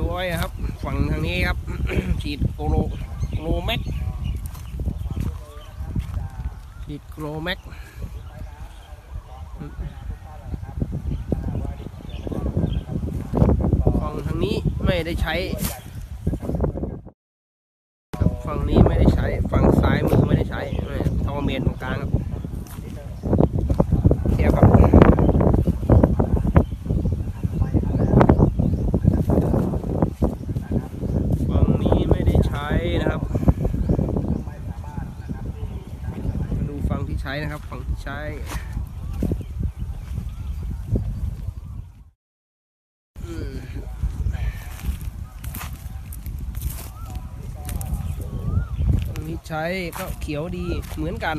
ดูอ้อยครับ ฝั่งทางนี้ครับ ฉีดโกโลโกโลแม็กฉีดโกโลแม็กฝั่งทางนี้ไม่ได้ใช้ฝั่งนี้ไม่ได้ใช้ ฝั่งซ้ายมือไม่ได้ใช้ทอเมนตรงกลางครับเทียบกับ ฝั่งนี้ไม่ได้ใช้นะครับมาดูฝั่งที่ ใช้นะครับ ของที่ใช้อืมฝั่งนี้ใช้ก็เขียวดีเหมือนกัน